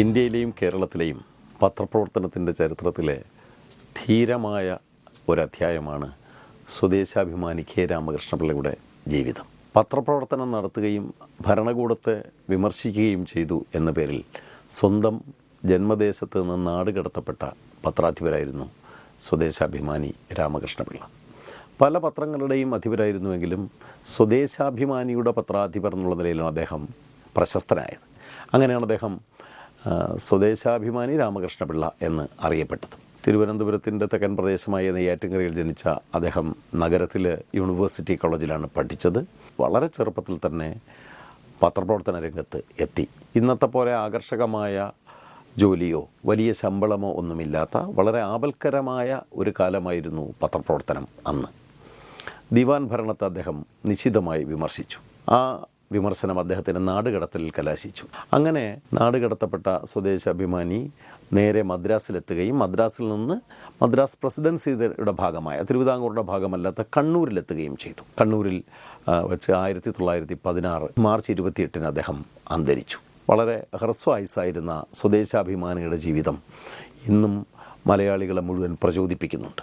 ഇന്ത്യയിലെയും കേരളത്തിലെയും പത്രപ്രവർത്തനത്തിന്റെ ചരിത്രത്തിലെ ധീരമായ ഒരധ്യായമാണ് സ്വദേശാഭിമാനി കെ രാമകൃഷ്ണപിള്ളയുടെ ജീവിതം. പത്രപ്രവർത്തനം നടത്തുകയും ഭരണകൂടത്തെ വിമർശിക്കുകയും ചെയ്തു എന്ന പേരിൽ സ്വന്തം ജന്മദേശത്ത് നിന്ന് നാടുകടത്തപ്പെട്ട പത്രാധിപരായിരുന്നു സ്വദേശാഭിമാനി രാമകൃഷ്ണപിള്ള. പല പത്രങ്ങളുടെയും അധിപരായിരുന്നുവെങ്കിലും സ്വദേശാഭിമാനിയുടെ പത്രാധിപർ എന്നുള്ള നിലയിലാണ് അദ്ദേഹം പ്രശസ്തനായത്. അങ്ങനെയാണ് അദ്ദേഹം സ്വദേശാഭിമാനി രാമകൃഷ്ണപിള്ള എന്ന് അറിയപ്പെട്ടത്. തിരുവനന്തപുരത്തിന്റെ തെക്കൻ പ്രദേശമായ നെയ്യാറ്റിൻകരയിൽ ജനിച്ച അദ്ദേഹം നഗരത്തിൽ യൂണിവേഴ്സിറ്റി കോളേജിലാണ് പഠിച്ചത്. വളരെ ചെറുപ്പത്തിൽ തന്നെ പത്രപ്രവർത്തന രംഗത്ത് എത്തി. ഇന്നത്തെ പോലെ ആകർഷകമായ ജോലിയോ വലിയ ശമ്പളമോ ഒന്നുമില്ലാത്ത വളരെ ആപൽക്കരമായ ഒരു കാലമായിരുന്നു പത്രപ്രവർത്തനം അന്ന്. ദിവാൻ ഭരണത്തെ അദ്ദേഹം നിശിതമായി വിമർശിച്ചു. ആ വിമർശനം അദ്ദേഹത്തിന് നാടുകടത്തിൽ കലാശിച്ചു. അങ്ങനെ നാടുകടത്തപ്പെട്ട സ്വദേശാഭിമാനി നേരെ മദ്രാസിലെത്തുകയും മദ്രാസിൽ നിന്ന് മദ്രാസ് പ്രസിഡൻസിയുടെ ഭാഗമായ തിരുവിതാംകൂറിന്റെ ഭാഗമല്ലാത്ത കണ്ണൂരിലെത്തുകയും ചെയ്തു. കണ്ണൂരിൽ വെച്ച് ആയിരത്തി തൊള്ളായിരത്തി പതിനാറ് മാർച്ച് ഇരുപത്തിയെട്ടിന് അദ്ദേഹം അന്തരിച്ചു. വളരെ ഹ്രസ്വായുസായിരുന്ന സ്വദേശാഭിമാനിയുടെ ജീവിതം ഇന്നും മലയാളികളെ മുഴുവൻ പ്രചോദിപ്പിക്കുന്നുണ്ട്.